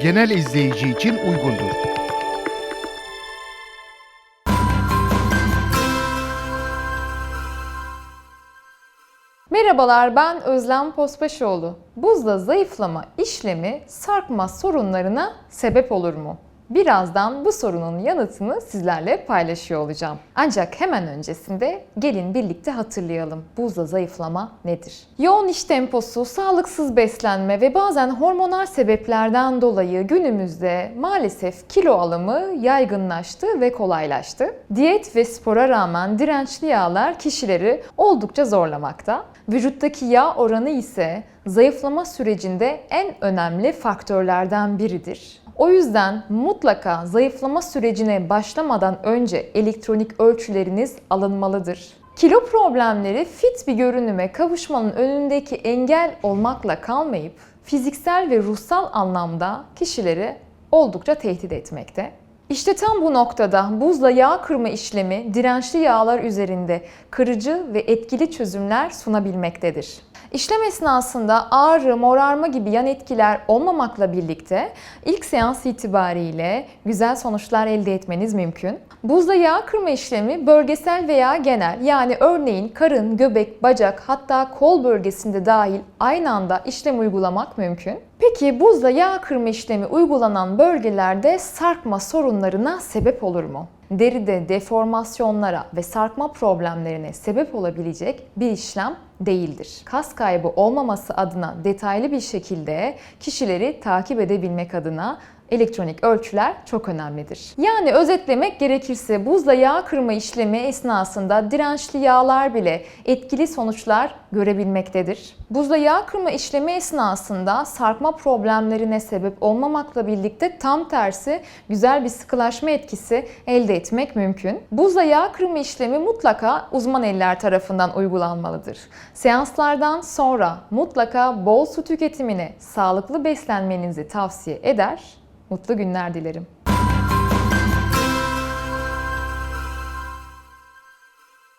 genel izleyici için uygundur. Merhabalar ben Özlem Pospaşoğlu. Buzda zayıflama işlemi sarkma sorunlarına sebep olur mu? Birazdan bu sorunun yanıtını sizlerle paylaşıyor olacağım. Ancak hemen öncesinde gelin birlikte hatırlayalım. Buzda zayıflama nedir? Yoğun iş temposu, sağlıksız beslenme ve bazen hormonal sebeplerden dolayı günümüzde maalesef kilo alımı yaygınlaştı ve kolaylaştı. Diyet ve spora rağmen dirençli yağlar kişileri oldukça zorlamakta. Vücuttaki yağ oranı ise zayıflama sürecinde en önemli faktörlerden biridir. O yüzden mutlaka zayıflama sürecine başlamadan önce elektronik ölçüleriniz alınmalıdır. Kilo problemleri fit bir görünüme kavuşmanın önündeki engel olmakla kalmayıp fiziksel ve ruhsal anlamda kişileri oldukça tehdit etmekte. İşte tam bu noktada buzla yağ kırma işlemi dirençli yağlar üzerinde kırıcı ve etkili çözümler sunabilmektedir. İşlem esnasında ağrı, morarma gibi yan etkiler olmamakla birlikte ilk seans itibariyle güzel sonuçlar elde etmeniz mümkün. Buzda yağ kırma işlemi bölgesel veya genel yani örneğin karın, göbek, bacak hatta kol bölgesinde dahil aynı anda işlem uygulamak mümkün. Peki buzla yağ kırma işlemi uygulanan bölgelerde sarkma sorunlarına sebep olur mu? Deride deformasyonlara ve sarkma problemlerine sebep olabilecek bir işlem değildir. Kas kaybı olmaması adına detaylı bir şekilde kişileri takip edebilmek adına elektronik ölçüler çok önemlidir. Yani özetlemek gerekirse buzla yağ kırma işlemi esnasında dirençli yağlar bile etkili sonuçlar görebilmektedir. Buzla yağ kırma işlemi esnasında sarkma problemlerine sebep olmamakla birlikte tam tersi güzel bir sıkılaşma etkisi elde etmek mümkün. Buzla yağ kırma işlemi mutlaka uzman eller tarafından uygulanmalıdır. Seanslardan sonra mutlaka bol su tüketimine, sağlıklı beslenmenizi tavsiye eder. Mutlu günler dilerim.